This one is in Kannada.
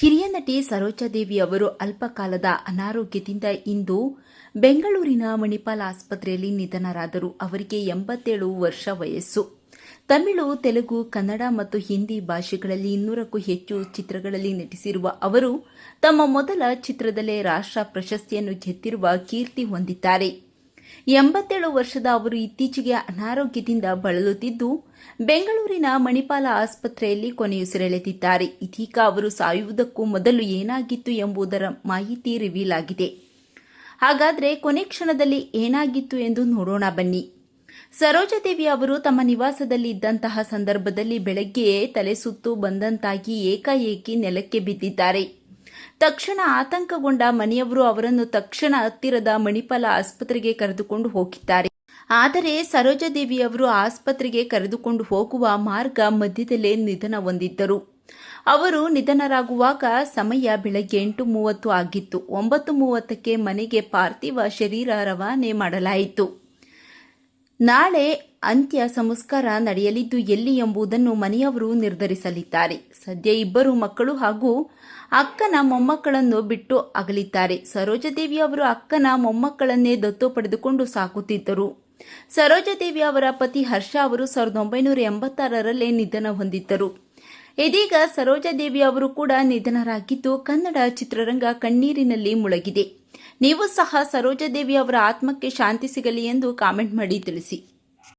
ಹಿರಿಯ ನಟಿ ಸರೋಜಾದೇವಿ ಅವರು ಅಲ್ಪಕಾಲದ ಅನಾರೋಗ್ಯದಿಂದ ಇಂದು ಬೆಂಗಳೂರಿನ ಮಣಿಪಾಲ್ ಆಸ್ಪತ್ರೆಯಲ್ಲಿ ನಿಧನರಾದರು. ಅವರಿಗೆ ಎಂಬತ್ತೇಳು ವರ್ಷ ವಯಸ್ಸು. ತಮಿಳು, ತೆಲುಗು, ಕನ್ನಡ ಮತ್ತು ಹಿಂದಿ ಭಾಷೆಗಳಲ್ಲಿ ಇನ್ನೂರಕ್ಕೂ ಹೆಚ್ಚು ಚಿತ್ರಗಳಲ್ಲಿ ನಟಿಸಿರುವ ಅವರು ತಮ್ಮ ಮೊದಲ ಚಿತ್ರದಲ್ಲೇ ರಾಷ್ಟ್ರ ಪ್ರಶಸ್ತಿಯನ್ನು ಗೆದ್ದಿರುವ ಕೀರ್ತಿ ಹೊಂದಿದ್ದಾರೆ. ಎಂಬತ್ತೇಳು ವರ್ಷದ ಅವರು ಇತ್ತೀಚೆಗೆ ಅನಾರೋಗ್ಯದಿಂದ ಬಳಲುತ್ತಿದ್ದು, ಬೆಂಗಳೂರಿನ ಮಣಿಪಾಲ ಆಸ್ಪತ್ರೆಯಲ್ಲಿ ಕೊನೆಯುಸಿರೆಳೆದಿದ್ದಾರೆ ಇದೀಗ ಅವರು ಸಾಯುವುದಕ್ಕೂ ಮೊದಲು ಏನಾಗಿತ್ತು ಎಂಬುದರ ಮಾಹಿತಿ ರಿವೀಲ್ ಆಗಿದೆ. ಹಾಗಾದರೆ ಕೊನೆ ಕ್ಷಣದಲ್ಲಿ ಏನಾಗಿತ್ತು ಎಂದು ನೋಡೋಣ ಬನ್ನಿ. ಸರೋಜಾದೇವಿ ಅವರು ತಮ್ಮ ನಿವಾಸದಲ್ಲಿ ಇದ್ದಂತಹ ಸಂದರ್ಭದಲ್ಲಿ ಬೆಳಗ್ಗೆಯೇ ತಲೆ ಸುತ್ತು ಬಂದಂತಾಗಿ ಏಕಾಏಕಿ ನೆಲಕ್ಕೆ ಬಿದ್ದಿದ್ದಾರೆ. ತಕ್ಷಣ ಆತಂಕಗೊಂಡ ಮನೆಯವರು ಅವರನ್ನು ತಕ್ಷಣ ಹತ್ತಿರದ ಮಣಿಪಾಲ ಆಸ್ಪತ್ರೆಗೆ ಕರೆದುಕೊಂಡು ಹೋಗಿದ್ದಾರೆ. ಆದರೆ ಸರೋಜಾದೇವಿಯವರು ಆಸ್ಪತ್ರೆಗೆ ಕರೆದುಕೊಂಡು ಹೋಗುವ ಮಾರ್ಗ ಮಧ್ಯದಲ್ಲೇ ನಿಧನ ಹೊಂದಿದ್ದರು. ಅವರು ನಿಧನರಾಗುವಾಗ ಸಮಯ ಬೆಳಗ್ಗೆ ಎಂಟು ಮೂವತ್ತು ಆಗಿತ್ತು. ಒಂಬತ್ತು ಮೂವತ್ತಕ್ಕೆ ಮನೆಗೆ ಪಾರ್ಥಿವ ಶರೀರ ರವಾನೆ ಮಾಡಲಾಯಿತು. ನಾಳೆ ಅಂತ್ಯ ಸಂಸ್ಕಾರ ನಡೆಯಲಿದ್ದು ಎಲ್ಲಿ ಎಂಬುದನ್ನು ಮನೆಯವರು ನಿರ್ಧರಿಸಲಿದ್ದಾರೆ. ಸದ್ಯ ಇಬ್ಬರು ಮಕ್ಕಳು ಹಾಗೂ ಅಕ್ಕನ ಮೊಮ್ಮಕ್ಕಳನ್ನು ಬಿಟ್ಟು ಅಗಲಿದ್ದಾರೆ. ಸರೋಜದೇವಿ ಅವರು ಅಕ್ಕನ ಮೊಮ್ಮಕ್ಕಳನ್ನೇ ದತ್ತು ಪಡೆದುಕೊಂಡು ಸಾಕುತ್ತಿದ್ದರು. ಸರೋಜದೇವಿ ಅವರ ಪತಿ ಹರ್ಷ ಅವರು ಸಾವಿರದ ಒಂಬೈನೂರ ಎಂಬತ್ತಾರರಲ್ಲೇ ನಿಧನ ಹೊಂದಿದ್ದರು. ಇದೀಗ ಸರೋಜಾದೇವಿ ಅವರು ಕೂಡ ನಿಧನರಾಗಿದ್ದು ಕನ್ನಡ ಚಿತ್ರರಂಗ ಕಣ್ಣೀರಿನಲ್ಲಿ ಮುಳುಗಿದೆ. ನೀವು ಸಹ ಸರೋಜಾದೇವಿ ಅವರ ಆತ್ಮಕ್ಕೆ ಶಾಂತಿ ಸಿಗಲಿ ಎಂದು ಕಾಮೆಂಟ್ ಮಾಡಿ ತಿಳಿಸಿ.